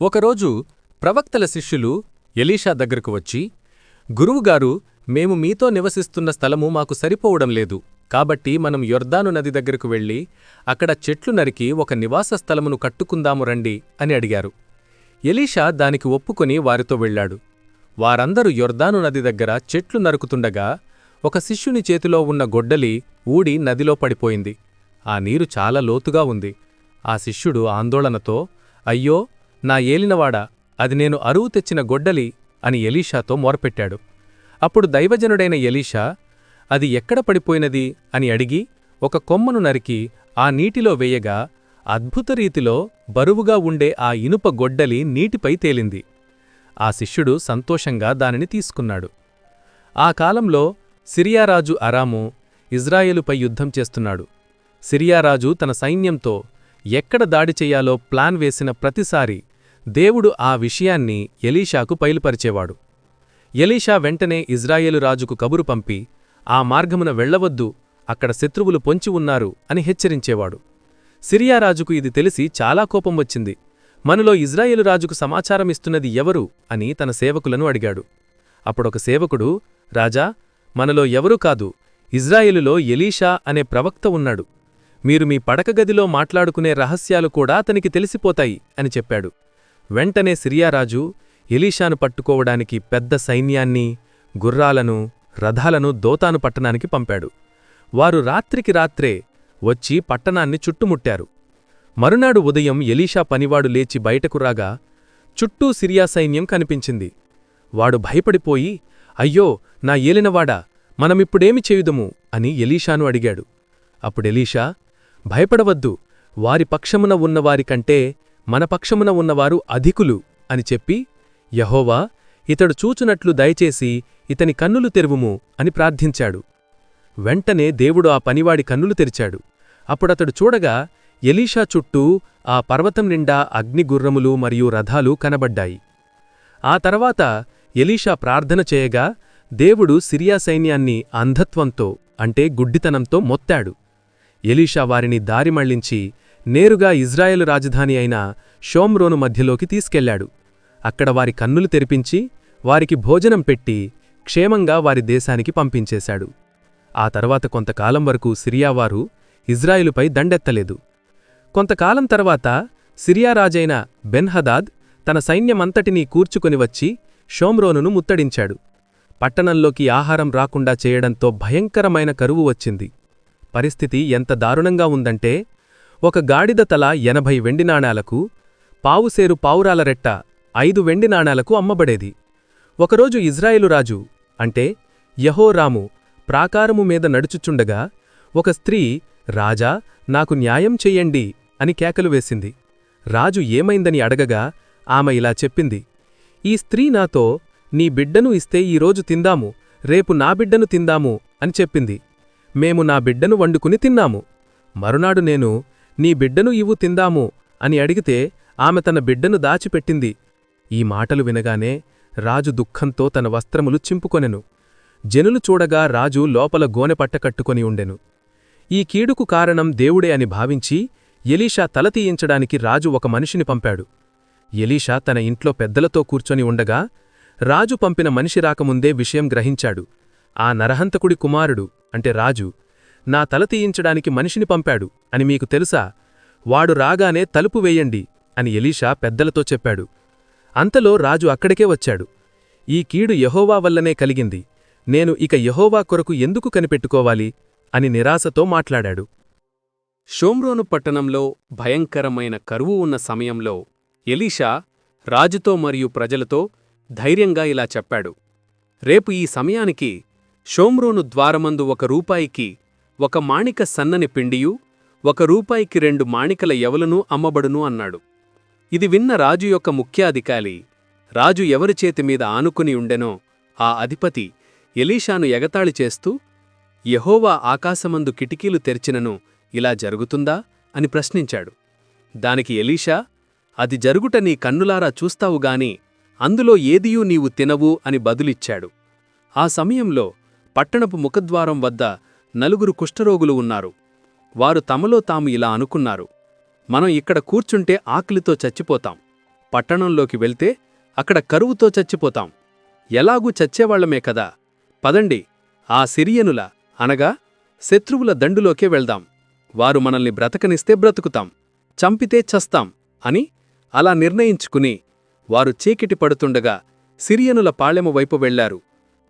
ఒకరోజు ప్రవక్తల శిష్యులు ఎలీషా దగ్గరకు వచ్చి గురువుగారు మేము మీతో నివసిస్తున్న స్థలము మాకు సరిపోవడం లేదు. కాబట్టి మనం యొర్దాను నది దగ్గరకు వెళ్ళి అక్కడ చెట్లు నరికి ఒక నివాస స్థలమును కట్టుకుందాము రండి అని అడిగారు. ఎలీషా దానికి ఒప్పుకొని వారితో వెళ్ళాడు. వారందరూ యొర్దాను నది దగ్గర చెట్లు నరుకుతుండగా ఒక శిష్యుని చేతిలో ఉన్న గొడ్డలి ఊడి నదిలో పడిపోయింది. ఆ నీరు చాలా లోతుగా ఉంది. ఆ శిష్యుడు ఆందోళనతో అయ్యో నా ఏలినవాడా అది నేను అరువు తెచ్చిన గొడ్డలి అని ఎలీషాతో మొరపెట్టాడు. అప్పుడు దైవజనుడైన ఎలీషా అది ఎక్కడ పడిపోయినది? అని అడిగి ఒక కొమ్మను నరికి ఆ నీటిలో వేయగా అద్భుత రీతిలో బరువుగా ఉండే ఆ ఇనుప గొడ్డలి నీటిపై తేలింది. ఆ శిష్యుడు సంతోషంగా దానిని తీసుకున్నాడు. ఆ కాలంలో సిరియారాజు అరాము ఇజ్రాయేలుపై యుద్ధం చేస్తున్నాడు. సిరియారాజు తన సైన్యంతో ఎక్కడ దాడి చెయ్యాలో ప్లాన్ వేసిన ప్రతిసారి దేవుడు ఆ విషయాన్ని ఎలీషాకు పైలుపరిచేవాడు. ఎలీషా వెంటనే ఇజ్రాయేలు రాజుకు కబురు పంపి ఆ మార్గమున వెళ్ళవద్దు అక్కడ శత్రువులు పొంచి ఉన్నారు అని హెచ్చరించేవాడు. సిరియారాజుకు ఇది తెలిసి చాలా కోపం వచ్చింది. మనలో ఇజ్రాయేలు రాజుకు సమాచారమిస్తున్నది ఎవరు? అని తన సేవకులను అడిగాడు. అప్పుడొక సేవకుడు రాజా మనలో ఎవరూ కాదు ఇజ్రాయేలులో ఎలీషా అనే ప్రవక్త ఉన్నాడు. మీరు మీ పడకగదిలో మాట్లాడుకునే రహస్యాలు కూడా అతనికి తెలిసిపోతాయి అని చెప్పాడు. వెంటనే సిరియారాజు ఎలీషాను పట్టుకోవడానికి పెద్ద సైన్యాన్ని గుర్రాలను రథాలను దోతాను పట్టణానికి పంపాడు. వారు రాత్రికి రాత్రే వచ్చి పట్టణాన్ని చుట్టుముట్టారు. మరునాడు ఉదయం ఎలీషా పనివాడు లేచి బయటకు రాగా చుట్టూ సిరియా సైన్యం కనిపించింది. వాడు భయపడిపోయి అయ్యో నా ఏలినవాడా మనమిప్పుడేమి చేయుదము? అని ఎలీషాను అడిగాడు. అప్పుడెలీషా భయపడవద్దు వారి పక్షమున ఉన్నవారికంటే మన పక్షమున ఉన్నవారు అధికులు అని చెప్పి యహోవా ఇతడు చూచునట్లు దయచేసి ఇతని కన్నులు తెరువుము అని ప్రార్థించాడు. వెంటనే దేవుడు ఆ పనివాడి కన్నులు తెరిచాడు. అప్పుడతడు చూడగా ఎలీషా చుట్టూ ఆ పర్వతం నిండా అగ్నిగుర్రములు మరియు రథాలు కనబడ్డాయి. ఆ తర్వాత ఎలీషా ప్రార్థన చేయగా దేవుడు సిరియా సైన్యాన్ని అంధత్వంతో అంటే గుడ్డితనంతో మొత్తాడు. ఎలీషా వారిని దారి మళ్ళించి నేరుగా ఇజ్రాయెలు రాజధాని అయిన షోమ్రోను మధ్యలోకి తీసుకెళ్ళాడు. అక్కడ వారి కన్నులు తెరిపించి వారికి భోజనం పెట్టి క్షేమంగా వారి దేశానికి పంపించేశాడు. ఆ తర్వాత కొంతకాలం వరకు సిరియావారు ఇజ్రాయిలుపై దండెత్తలేదు. కొంతకాలం తర్వాత సిరియారాజైన బెన్హదాద్ తన సైన్యమంతటినీ కూర్చుకొని వచ్చి షోమ్రోనును ముత్తడించాడు. పట్టణంలోకి ఆహారం రాకుండా చేయడంతో భయంకరమైన కరువు వచ్చింది. పరిస్థితి ఎంత దారుణంగా ఉందంటే ఒక గాడిద తల ఎనభై వెండి నాణాలకు పావుసేరు పావురాల రెట్ట ఐదు వెండి నాణాలకు అమ్మబడేది. ఒకరోజు ఇజ్రాయేలు రాజు అంటే యహోరాము ప్రాకారము మీద నడుచుచుండగా ఒక స్త్రీ రాజా నాకు న్యాయం చెయ్యండి అని కేకలు వేసింది. రాజు ఏమైందని అడగగా ఆమె ఇలా చెప్పింది ఈ స్త్రీ నాతో నీ బిడ్డను ఇస్తే ఈరోజు తిందాము రేపు నా బిడ్డను తిందాము అని చెప్పింది. మేము నా బిడ్డను వండుకుని తిన్నాము. మరునాడు నేను నీ బిడ్డను ఇవ్వు తిందాము అని అడిగితే ఆమె తన బిడ్డను దాచిపెట్టింది. ఈ మాటలు వినగానే రాజు దుఃఖంతో తన వస్త్రములు చింపుకొనెను. జనులు చూడగా రాజు లోపల గోనె పట్టకట్టుకొని ఉండెను. ఈ కీడుకు కారణం దేవుడే అని భావించి ఎలీషా తల తీయించడానికి రాజు ఒక మనిషిని పంపాడు. ఎలీషా తన ఇంట్లో పెద్దలతో కూర్చొని ఉండగా రాజు పంపిన మనిషి రాకముందే విషయం గ్రహించాడు. ఆ నరహంతకుడి కుమారుడు అంటే రాజు నా తల తీయించడానికి మనిషిని పంపాడు అని మీకు తెలుసా? వాడు రాగానే తలుపు వేయండి అని ఎలీషా పెద్దలతో చెప్పాడు. అంతలో రాజు అక్కడికే వచ్చాడు. ఈ కీడు యహోవా వల్లనే కలిగింది. నేను ఇక యహోవా కొరకు ఎందుకు కనిపెట్టుకోవాలి? అని నిరాశతో మాట్లాడాడు. షోమ్రోను పట్టణంలో భయంకరమైన కరువు ఉన్న సమయంలో ఎలీషా రాజుతో మరియు ప్రజలతో ధైర్యంగా ఇలా చెప్పాడు. రేపు ఈ సమయానికి షోమ్రోను ద్వారమందు ఒక రూపాయికి ఒక మాణిక సన్నని పిండియు ఒక రూపాయికి రెండు మాణికల ఎవలను అమ్మబడును అన్నాడు. ఇది విన్న రాజు యొక్క ముఖ్యాధికారి రాజు ఎవరి చేతిమీద ఆనుకుని ఉండెనో ఆ అధిపతి ఎలీషాను ఎగతాళి చేస్తూ యహోవా ఆకాశమందు కిటికీలు తెరిచినను ఇలా జరుగుతుందా? అని ప్రశ్నించాడు. దానికి ఎలీషా అది జరుగుట నీ కన్నులారా చూస్తావుగాని అందులో ఏదియూ నీవు తినవు అని బదులిచ్చాడు. ఆ సమయంలో పట్టణపు ముఖద్వారం వద్ద నలుగురు కుష్ఠరోగులు ఉన్నారు. వారు తమలో తాము ఇలా అనుకున్నారు. మనం ఇక్కడ కూర్చుంటే ఆకలితో చచ్చిపోతాం. పట్టణంలోకి వెళ్తే అక్కడ కరువుతో చచ్చిపోతాం. ఎలాగూ చచ్చేవాళ్ళమే కదా. పదండి ఆ సిరియనుల అనగా శత్రువుల దండులోకే వెళ్దాం. వారు మనల్ని బ్రతకనిస్తే బ్రతుకుతాం. చంపితే చస్తాం అని అలా నిర్ణయించుకుని వారు చీకిటి పడుతుండగా సిరియనుల పాళెమవైపు వెళ్ళారు.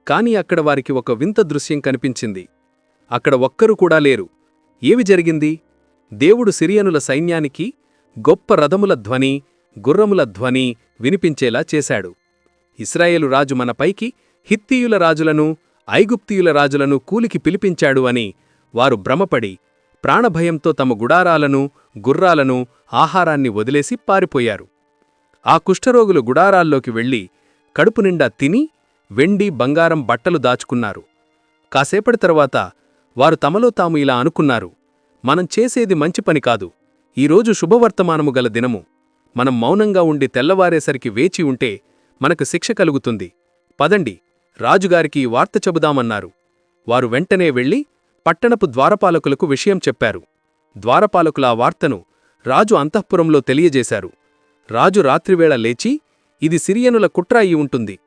కాని అక్కడ వారికి ఒక వింత దృశ్యం కనిపించింది. అక్కడ ఒక్కరు కూడా లేరు. ఏమి జరిగింది? దేవుడు సిరియనుల సైన్యానికి గొప్ప రథముల ధ్వని గుర్రముల ధ్వని వినిపించేలా చేశాడు. ఇస్రాయేలు రాజు మనపైకి హిత్తీయుల రాజులను ఐగుప్తీయుల రాజులను కూలికి పిలిపించాడు అని వారు భ్రమపడి ప్రాణభయంతో తమ గుడారాలను గుర్రాలను ఆహారాన్ని వదిలేసి పారిపోయారు. ఆ కుష్ఠరోగులు గుడారాల్లోకి వెళ్ళి కడుపు నిండా తిని వెండి బంగారం బట్టలు దాచుకున్నారు. కాసేపటి తర్వాత వారు తమలో తాము ఇలా అనుకున్నారు. మనం చేసేది మంచి పని కాదు. ఈరోజు శుభవర్తమానము గల దినము. మనం మౌనంగా ఉండి తెల్లవారేసరికి వేచి ఉంటే మనకు శిక్ష కలుగుతుంది. పదండి రాజుగారికి ఈ వార్త చెబుదామన్నారు. వారు వెంటనే వెళ్ళి పట్టణపు ద్వారపాలకులకు విషయం చెప్పారు. ద్వారపాలకుల ఆ వార్తను రాజు అంతఃపురంలో తెలియజేశారు. రాజు రాత్రివేళ లేచి ఇది సిరియనుల కుట్ర అయి ఉంటుంది.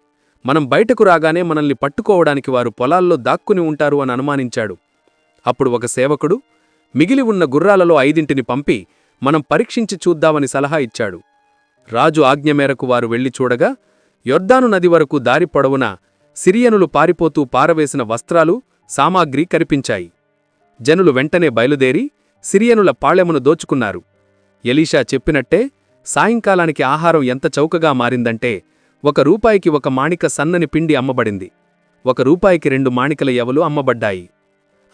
మనం బయటకు రాగానే మనల్ని పట్టుకోవడానికి వారు పొలాల్లో దాక్కుని ఉంటారు అని అనుమానించాడు. అప్పుడు ఒక సేవకుడు మిగిలి ఉన్న గుర్రాలలో ఐదింటిని పంపి మనం పరీక్షించి చూద్దామని సలహా ఇచ్చాడు. రాజు ఆజ్ఞ మేరకు వారు వెళ్ళి చూడగా యొర్దాను నది వరకు దారి పొడవున సిరియనులు పారిపోతూ పారవేసిన వస్త్రాలు సామాగ్రి కనిపించాయి జనులు వెంటనే బయలుదేరి సిరియనుల పాళెమును దోచుకున్నారు. ఎలీషా చెప్పినట్టే సాయంకాలానికి ఆహారం ఎంత చౌకగా మారిందంటే ఒక రూపాయికి ఒక మాణిక సన్నని పిండి అమ్మబడింది. ఒక రూపాయికి రెండు మాణికల ఎవలు అమ్మబడ్డాయి.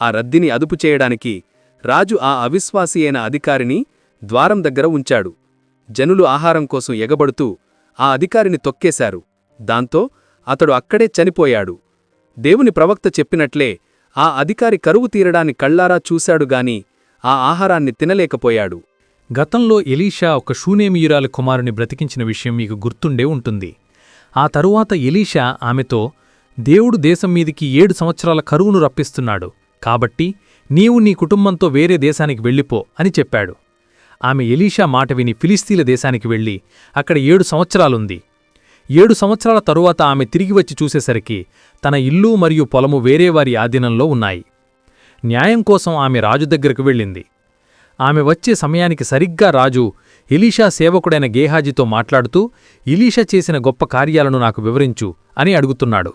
ఆ రద్దిని అదుపు చేయడానికి రాజు ఆ అవిశ్వాసి అయిన అధికారిని ద్వారం దగ్గర ఉంచాడు. జనులు ఆహారం కోసం ఎగబడుతూ ఆ అధికారిని తొక్కేశారు. దాంతో అతడు అక్కడే చనిపోయాడు. దేవుని ప్రవక్త చెప్పినట్లే ఆ అధికారి కరువు తీరడాన్ని కళ్ళారా చూశాడుగాని ఆ ఆహారాన్ని తినలేకపోయాడు. గతంలో ఎలీషా ఒక షూనేమియురాలి కుమారుని బ్రతికించిన విషయం మీకు గుర్తుండే ఉంటుంది. ఆ తరువాత ఎలీషా ఆమెతో దేవుడు దేశం మీదికి ఏడు సంవత్సరాల కరువును రప్పిస్తున్నాడు. కాబట్టి నీవు నీ కుటుంబంతో వేరే దేశానికి వెళ్ళిపో అని చెప్పాడు. ఆమె ఎలీషా మాట విని ఫిలిస్తీన్ల దేశానికి వెళ్ళి అక్కడ ఏడు సంవత్సరాలుంది. ఏడు సంవత్సరాల తరువాత ఆమె తిరిగి వచ్చి చూసేసరికి తన ఇల్లు మరియు పొలము వేరేవారి ఆధీనంలో ఉన్నాయి. న్యాయం కోసం ఆమె రాజు దగ్గరకు వెళ్ళింది. ఆమె వచ్చే సమయానికి సరిగ్గా రాజు ఇలీషా సేవకుడైన గేహాజీతో మాట్లాడుతూ ఇలీషా చేసిన గొప్ప కార్యాలను నాకు వివరించు అని అడుగుతున్నాడు.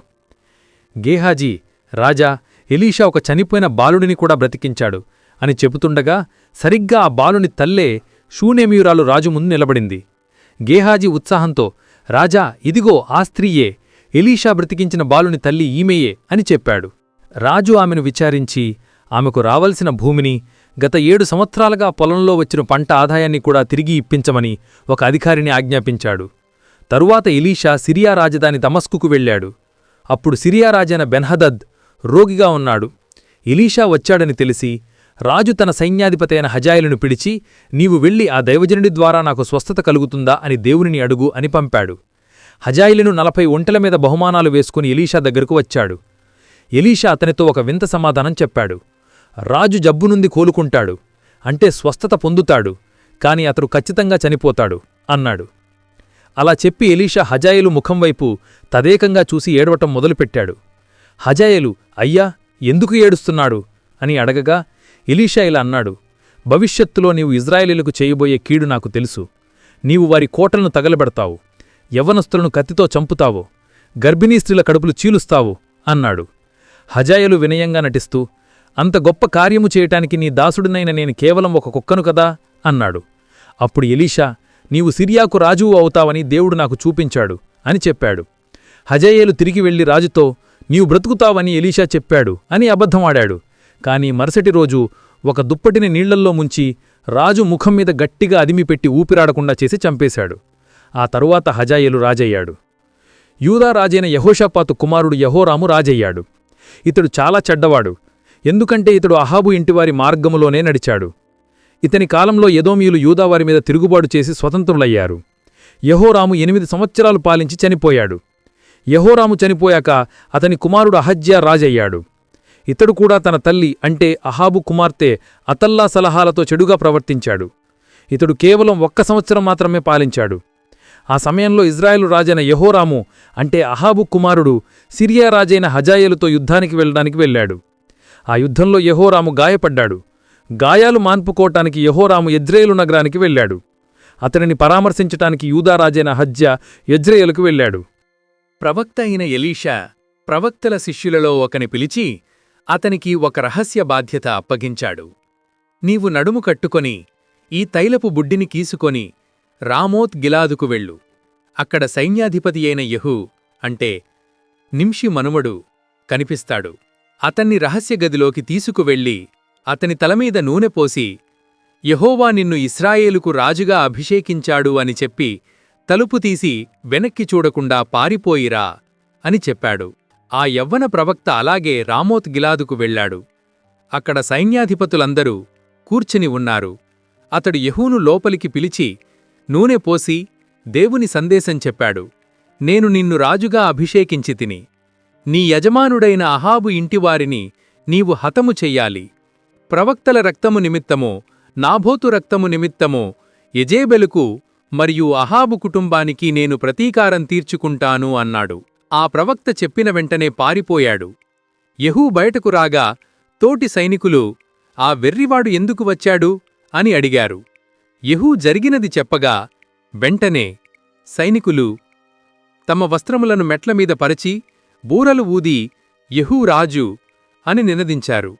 గేహాజీ రాజా ఎలీషా ఒక చనిపోయిన బాలుడిని కూడా బ్రతికించాడు అని చెబుతుండగా సరిగ్గా ఆ బాలుని తల్లే షూనేమియురాలు రాజు ముందు నిలబడింది. గేహాజీ ఉత్సాహంతో రాజా ఇదిగో ఆ స్త్రీయే ఎలీషా బ్రతికించిన బాలుని తల్లి ఈమెయే అని చెప్పాడు. రాజు ఆమెను విచారించి ఆమెకు రావలసిన భూమిని గత ఏడు సంవత్సరాలుగా పొలంలో వచ్చిన పంట ఆదాయాన్ని కూడా తిరిగి ఇప్పించమని ఒక అధికారిని ఆజ్ఞాపించాడు. తరువాత ఎలీషా సిరియా రాజధాని దమస్కుకు వెళ్ళాడు. అప్పుడు సిరియా రాజైన బెన్హదద్ రోగిగా ఉన్నాడు. ఎలీషా వచ్చాడని తెలిసి రాజు తన సైన్యాధిపతి అయిన హజాయిలను పిలిచి నీవు వెళ్ళి ఆ దైవజనుడి ద్వారా నాకు స్వస్థత కలుగుతుందా అని దేవునిని అడుగు అని పంపాడు. హజాయిలను నలభై ఒంటెల మీద బహుమానాలు వేసుకుని ఎలీషా దగ్గరకు వచ్చాడు. ఎలీషా అతనితో ఒక వింత సమాధానం చెప్పాడు. రాజు జబ్బు నుండి కోలుకుంటాడు. అంటే స్వస్థత పొందుతాడు. కాని అతడు ఖచ్చితంగా చనిపోతాడు అన్నాడు. అలా చెప్పి ఎలీషా హజాయిలు ముఖం వైపు తదేకంగా చూసి ఏడవటం మొదలుపెట్టాడు. హజాయలు అయ్యా ఎందుకు ఏడుస్తున్నాడు? అని అడగగా ఎలీషా ఇలా అన్నాడు భవిష్యత్తులో నీవు ఇజ్రాయేలీలకు చేయబోయే కీడు నాకు తెలుసు. నీవు వారి కోటలను తగలబెడతావు యవ్వనస్తులను కత్తితో చంపుతావు గర్భిణీ స్త్రీల కడుపులు చీలుస్తావు అన్నాడు. హజాయలు వినయంగా నటిస్తూ అంత గొప్ప కార్యము చేయటానికి నీ దాసుడినైన నేను కేవలం ఒక కుక్కను కదా? అన్నాడు. అప్పుడు ఎలీషా నీవు సిరియాకు రాజువు అవుతావని దేవుడు నాకు చూపించాడు అని చెప్పాడు. హజయేలు తిరిగి వెళ్ళి రాజుతో నీవు బ్రతుకుతావని ఎలీషా చెప్పాడు అని అబద్ధమాడాడు. కాని మరుసటి రోజు ఒక దుప్పటిని నీళ్ళల్లో ముంచి రాజు ముఖం మీద గట్టిగా అదిమిపెట్టి ఊపిరాడకుండా చేసి చంపేశాడు. ఆ తరువాత హజాయేలు రాజయ్యాడు. యూదా రాజైన యహోషాపాతు కుమారుడు యహోరాము రాజయ్యాడు. ఇతడు చాలా చెడ్డవాడు. ఎందుకంటే ఇతడు అహాబు ఇంటివారి మార్గములోనే నడిచాడు. ఇతని కాలంలో యదోమియులు యూదావారి మీద తిరుగుబాటు చేసి స్వతంత్రులయ్యారు. యహోరాము ఎనిమిది సంవత్సరాలు పాలించి చనిపోయాడు. యహోరాము చనిపోయాక అతని కుమారుడు అహజ్యా రాజయ్యాడు. ఇతడు కూడా తన తల్లి అంటే అహాబు కుమార్తె అతల్లా సలహాలతో చెడుగా ప్రవర్తించాడు. ఇతడు కేవలం ఒక్క సంవత్సరం మాత్రమే పాలించాడు. ఆ సమయంలో ఇజ్రాయెలు రాజైన యహోరాము అంటే అహాబు కుమారుడు సిరియా రాజైన హజాయేలుతో యుద్ధానికి వెళ్ళడానికి వెళ్ళాడు. ఆ యుద్ధంలో యహోరాము గాయపడ్డాడు. గాయాలు మాన్పుకోవటానికి యహోరాము ఎజ్రేయులు నగరానికి వెళ్ళాడు. అతనిని పరామర్శించటానికి యూదారాజైన హజ్జ యజ్రేయులకు వెళ్ళాడు. ప్రవక్త అయిన ఎలీషా ప్రవక్తల శిష్యులలో ఒకని పిలిచి అతనికి ఒక రహస్య బాధ్యత అప్పగించాడు. నీవు నడుము కట్టుకొని ఈ తైలపు బుడ్డిని కీసుకొని రామోత్ గిలాదుకు వెళ్ళు. అక్కడ సైన్యాధిపతి అయిన యహూ అంటే నింషి మనుమడు కనిపిస్తాడు. అతన్ని రహస్యగదిలోకి తీసుకువెళ్ళి అతని తలమీద నూనె పోసి యహోవా నిన్ను ఇస్రాయేలుకు రాజుగా అభిషేకించాడు అని చెప్పి తలుపు తీసి వెనక్కి చూడకుండా పారిపోయిరా అని చెప్పాడు. ఆ యవ్వన ప్రవక్త అలాగే రామోత్ గిలాదుకు వెళ్ళాడు. అక్కడ సైన్యాధిపతులందరూ కూర్చుని ఉన్నారు. అతడు యహూను లోపలికి పిలిచి నూనె పోసి దేవుని సందేశం చెప్పాడు. నేను నిన్ను రాజుగా అభిషేకించి తిని. నీ యజమానుడైన అహాబు ఇంటివారిని నీవు హతము చెయ్యాలి. ప్రవక్తల రక్తము నిమిత్తమో నాభోతు రక్తము నిమిత్తమో ఎజేబెలుకు మరియు అహాబు కుటుంబానికి నేను ప్రతీకారం తీర్చుకుంటాను అన్నాడు. ఆ ప్రవక్త చెప్పిన వెంటనే పారిపోయాడు. యహూ బయటకు రాగా తోటి సైనికులు ఆ వెర్రివాడు ఎందుకు వచ్చాడు? అని అడిగారు. యహూ జరిగినది చెప్పగా వెంటనే సైనికులు తమ వస్త్రములను మెట్లమీద పరిచి బూరలు ఊది యహూ రాజు అని నినదించారు.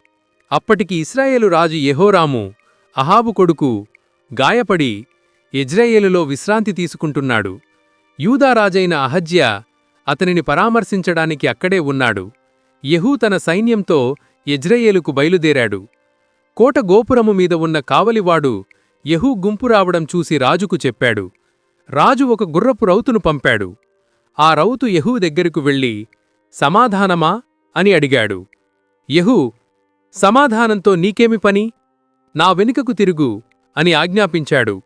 అప్పటికి ఇస్రాయేలు రాజు యహోరాము అహాబు కొడుకు గాయపడి ఇజ్రాయేలులో విశ్రాంతి తీసుకుంటున్నాడు. యూదారాజైన అహజ్య అతనిని పరామర్శించడానికి అక్కడే ఉన్నాడు. యహూ తన సైన్యంతో యజ్రయేలుకు బయలుదేరాడు. కోట గోపురము మీద ఉన్న కావలివాడు యహూ గుంపు రావడం చూసి రాజుకు చెప్పాడు. రాజు ఒక గుర్రపు రౌతును పంపాడు. ఆ రౌతు యహూ దగ్గరకు వెళ్ళి సమాధానమా? అని అడిగాడు. యహూ సమాధానంతో నీకేమి పని? నా వెనుకకు తిరుగు అని ఆజ్ఞాపించాడు.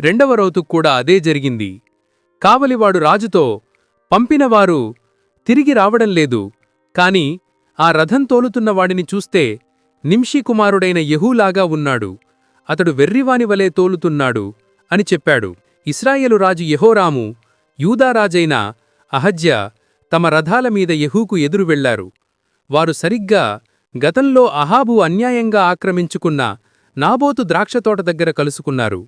రెండవ రౌతుకు కూడా అదే జరిగింది. కావలివాడు రాజుతో పంపినవారు తిరిగి రావడం లేదు. కాని ఆ రథం తోలుతున్న వాడిని చూస్తే నింషి కుమారుడైన యహూలాగా ఉన్నాడు. అతడు వెర్రివాని వలె తోలుతున్నాడు అని చెప్పాడు. ఇస్రాయేలు రాజు యహోరాము యూదారాజైన అహజ్య తమ రథాల మీద యహూకు ఎదురు వెళ్ళారు వారు సరిగ్గా గతంలో అహాబు అన్యాయంగా ఆక్రమించుకున్న నాబోతు ద్రాక్షతోట దగ్గర కలుసుకున్నారు.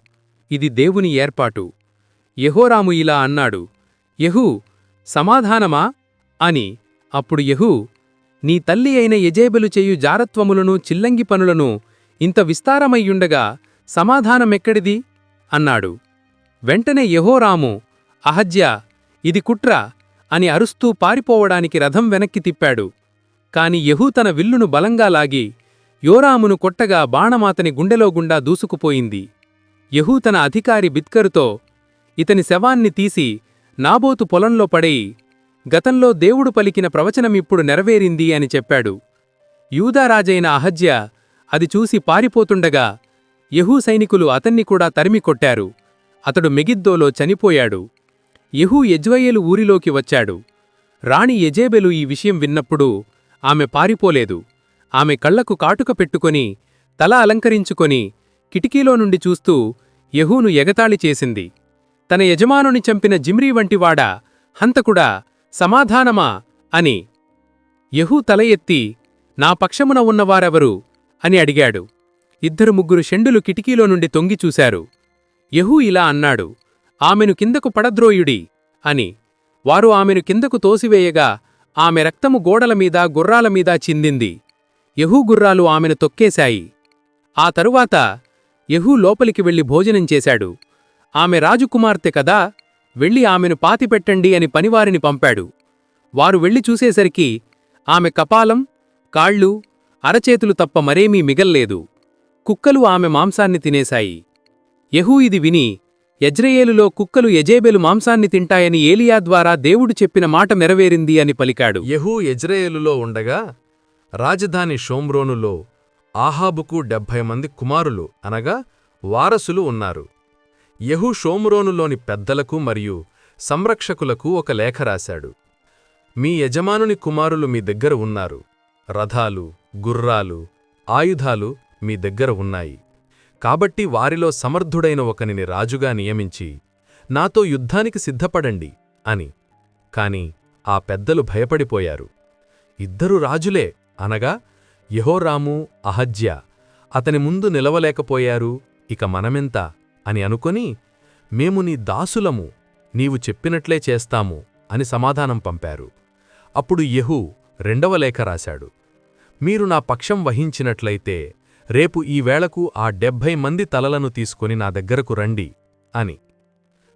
ఇది దేవుని ఏర్పాటు. యహోరాము ఇలా అన్నాడు యహూ సమాధానమా? అని. అప్పుడు యహూ నీ తల్లి అయిన యజేబెలు చేయు జారత్వములను చిల్లంగి పనులను ఇంత విస్తారమయ్యుండగా సమాధానమెక్కడిది? అన్నాడు. వెంటనే యహోరాము అహజ్య ఇది కుట్ర అని అరుస్తూ పారిపోవడానికి రథం వెనక్కి తిప్పాడు. కాని యహూ తన విల్లును బలంగా లాగి యోరామును కొట్టగా బాణమాతని గుండెలో గుండా దూసుకుపోయింది. యహూ తన అధికారి బిత్కరుతో ఇతని శవాన్ని తీసి నాబోతు పొలంలో పడేయి గతంలో దేవుడు పలికిన ప్రవచనమిప్పుడు నెరవేరింది అని చెప్పాడు. యూదారాజైన అహజ్య అది చూసి పారిపోతుండగా యహూ సైనికులు అతన్ని కూడా తరిమి కొట్టారు. అతడు మెగిద్దోలో చనిపోయాడు. యహూ యజ్వయేలు ఊరిలోకి వచ్చాడు. రాణి యజేబెలు ఈ విషయం విన్నప్పుడు ఆమె పారిపోలేదు. ఆమె కళ్ళకు కాటుక పెట్టుకొని తల అలంకరించుకొని కిటికీలో నుండి చూస్తూ యహూను ఎగతాళి చేసింది. తన యజమానుని చంపిన జిమ్రీ వంటివాడ హంతకుడా సమాధానమా అని. యహూ తల ఎత్తి నా పక్షమున ఉన్నవారెవరు అని అడిగాడు. ఇద్దరు ముగ్గురు షెండులు కిటికీలో నుండి తొంగిచూశారు యహూ ఇలా అన్నాడు ఆమెను కిందకు పడద్రోయుడి అని. వారు ఆమెను కిందకు తోసివేయగా ఆమె రక్తము గోడల మీద గుర్రాల మీద చిందింది. యహూ గుర్రాలు ఆమెను తొక్కేశాయి. ఆ తరువాత యహూ లోపలికి వెళ్ళి భోజనం చేశాడు. ఆమె రాజుకుమార్తె కదా వెళ్ళి ఆమెను పాతిపెట్టండి అని పనివారిని పంపాడు. వారు వెళ్ళి చూసేసరికి ఆమె కపాలం కాళ్ళు అరచేతులు తప్ప మరేమీ మిగల్లేదు. కుక్కలు ఆమె మాంసాన్ని తినేశాయి. యహూ ఇది విని యజ్రయేలులో కుక్కలు యజేబెలు మాంసాన్ని తింటాయని ఏలియా ద్వారా దేవుడు చెప్పిన మాట నెరవేరింది అని పలికాడు. యహూ యజ్రయేలులో ఉండగా రాజధాని షోమ్రోనులో ఆహాబుకు డెబ్భై మంది కుమారులు అనగా వారసులు ఉన్నారు. యహు షోమ్రోనులోని పెద్దలకు మరియు సంరక్షకులకు ఒక లేఖ రాశాడు. మీ యజమానుని కుమారులు మీ దగ్గర ఉన్నారు. రథాలు గుర్రాలు ఆయుధాలు మీ దగ్గర ఉన్నాయి. కాబట్టి వారిలో సమర్థుడైన ఒకనిని రాజుగా నియమించి నాతో యుద్ధానికి సిద్ధపడండి అని. కాని ఆ పెద్దలు భయపడిపోయారు. ఇద్దరు రాజులే అనగా యహోరాము అహజ్య అతని ముందు నిలవలేకపోయారు ఇక మనమెంత? అని అనుకొని మేము నీ దాసులము నీవు చెప్పినట్లే చేస్తాము అని సమాధానం పంపారు. అప్పుడు యెహూ రెండవ లేఖ రాశాడు. మీరు నా పక్షం వహించినట్లయితే రేపు ఈ వేళకు ఆ డెబ్భై మంది తలలను తీసుకుని నా దగ్గరకు రండి అని.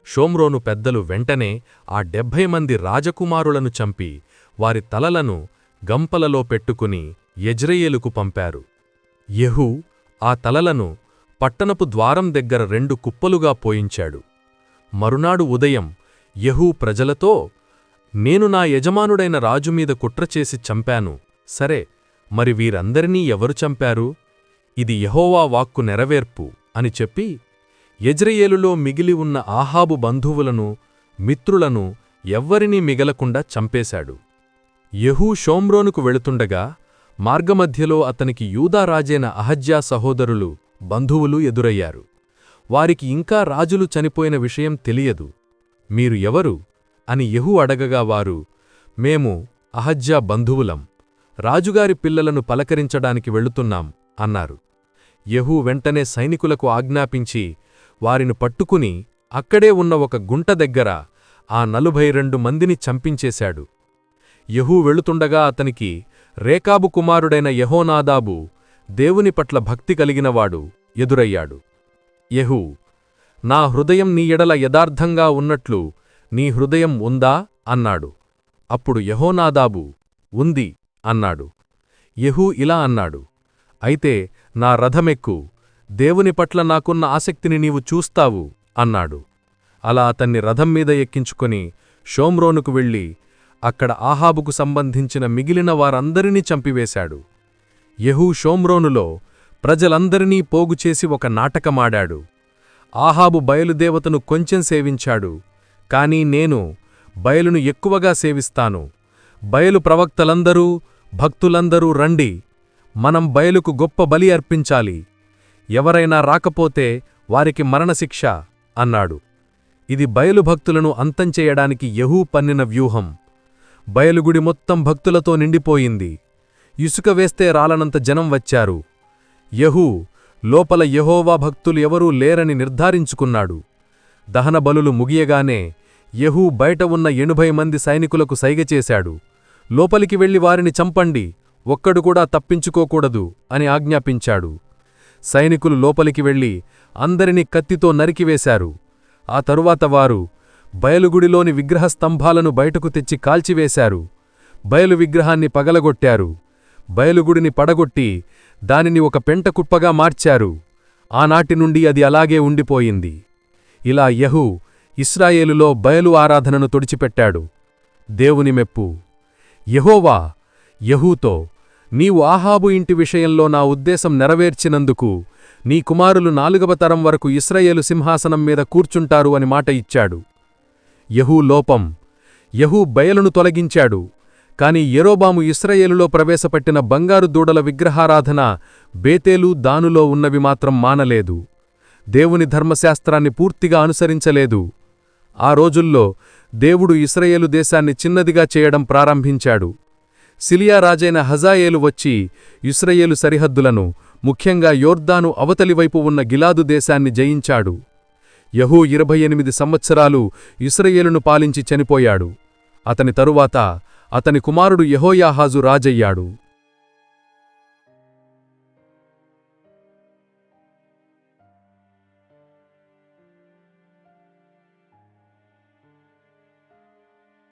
షోమ్రోను పెద్దలు వెంటనే ఆ డెబ్భై మంది రాజకుమారులను చంపి వారి తలలను గంపలలో పెట్టుకుని యజ్రయేలుకు పంపారు. యహూ ఆ తలలను పట్టణపు ద్వారం దగ్గర రెండు కుప్పలుగా పోయించాడు. మరునాడు ఉదయం యహూ ప్రజలతో నేను నా యజమానుడైన రాజుమీద కుట్రచేసి చంపాను. సరే మరి వీరందరినీ ఎవరు చంపారు? ఇది యహోవా వాక్కు నెరవేర్పు అని చెప్పి యజ్రయేలులో మిగిలి ఉన్న ఆహాబు బంధువులను మిత్రులను ఎవ్వరినీ మిగలకుండా చంపేశాడు. యహూ షోమ్రోనుకు వెళుతుండగా మార్గమధ్యలో అతనికి యూదారాజైన అహజ్యా సహోదరులు బంధువులు ఎదురయ్యారు. వారికి ఇంకా రాజులు చనిపోయిన విషయం తెలియదు. మీరు ఎవరు? అని యహు అడగగా వారు మేము అహజ్యా బంధువులం. రాజుగారి పిల్లలను పలకరించడానికి వెళుతున్నాం అన్నారు. యహూ వెంటనే సైనికులకు ఆజ్ఞాపించి వారిని పట్టుకుని అక్కడే ఉన్న ఒక గుంట దగ్గర ఆ నలుభై రెండు మందిని చంపించేశాడు. యహూ వెళుతుండగా అతనికి రేకాబు కుమారుడైన యహోనాదాబు దేవుని పట్ల భక్తి కలిగినవాడు ఎదురయ్యాడు. యహూ నా హృదయం నీ ఎడల యథార్థంగా ఉన్నట్లు నీ హృదయం ఉందా? అన్నాడు. అప్పుడు యహోనాదాబు ఉంది అన్నాడు. యహూ ఇలా అన్నాడు. అయితే నా రథమెక్కు దేవుని పట్ల నాకున్న ఆసక్తిని నీవు చూస్తావు అన్నాడు. అలా అతన్ని రథం మీద ఎక్కించుకొని షోమ్రోనుకు వెళ్ళి అక్కడ ఆహాబుకు సంబంధించిన మిగిలిన వారందరినీ చంపివేశాడు. యహూ షోమ్రోనులో ప్రజలందరినీ పోగుచేసి ఒక నాటకమాడాడు. ఆహాబు బయలుదేవతను కొంచెం సేవించాడు. కాని నేను బయలును ఎక్కువగా సేవిస్తాను. బయలు ప్రవక్తలందరూ భక్తులందరూ రండి. మనం బయలుకు గొప్ప బలి అర్పించాలి. ఎవరైనా రాకపోతే వారికి మరణశిక్ష అన్నాడు. ఇది బయలు భక్తులను అంతంచేయడానికి యహూ పన్నిన వ్యూహం. బయలుగుడి మొత్తం భక్తులతో నిండిపోయింది. ఇసుక వేస్తే రాలనంత జనం వచ్చారు. యహూ లోపల యహోవా భక్తులు ఎవరూ లేరని నిర్ధారించుకున్నాడు. దహన బలులు ముగియగానే యహూ బయట ఉన్న ఎనుభై మంది సైనికులకు సైగచేశాడు లోపలికి వెళ్ళి వారిని చంపండి ఒక్కడు కూడా తప్పించుకోకూడదు అని ఆజ్ఞాపించాడు. సైనికులు లోపలికి వెళ్ళి అందరినీ కత్తితో నరికివేశారు. ఆ తరువాత వారు బయలుగుడిలోని విగ్రహస్తంభాలను బయటకు తెచ్చి కాల్చివేశారు. బయలు విగ్రహాన్ని పగలగొట్టారు. బయలుగుడిని పడగొట్టి దానిని ఒక పెంటకుప్పగా మార్చారు. ఆనాటి నుండి అది అలాగే ఉండిపోయింది. ఇలా యహూ ఇస్రాయేలులో బయలు ఆరాధనను తుడిచిపెట్టాడు. దేవుని మెప్పు. యహోవా యహూతో నీవు ఆహాబు ఇంటి విషయంలో నా ఉద్దేశం నెరవేర్చినందుకు నీ కుమారులు నాలుగవ తరం వరకు ఇస్రయేలు సింహాసనం మీద కూర్చుంటారు అని మాట ఇచ్చాడు. యహూ లోపం యహూ బయలును తొలగించాడు. కాని ఎరోబాము ఇస్రయేలులో ప్రవేశపెట్టిన బంగారు దూడల విగ్రహారాధన బేతేలు దానులో ఉన్నవి మాత్రం మానలేదు. దేవుని ధర్మశాస్త్రాన్ని పూర్తిగా అనుసరించలేదు. ఆ రోజుల్లో దేవుడు ఇస్రయేలు దేశాన్ని చిన్నదిగా చేయడం ప్రారంభించాడు. సిలియా రాజైన హజాయేలు వచ్చి ఇస్రయేలు సరిహద్దులను ముఖ్యంగా యోర్దాను అవతలివైపు ఉన్న గిలాదు దేశాన్ని జయించాడు. యహూ ఇరవై ఎనిమిది సంవత్సరాలు ఇస్రయేలును పాలించి చనిపోయాడు. అతని తరువాత అతని కుమారుడు యహోయాహాజు రాజయ్యాడు.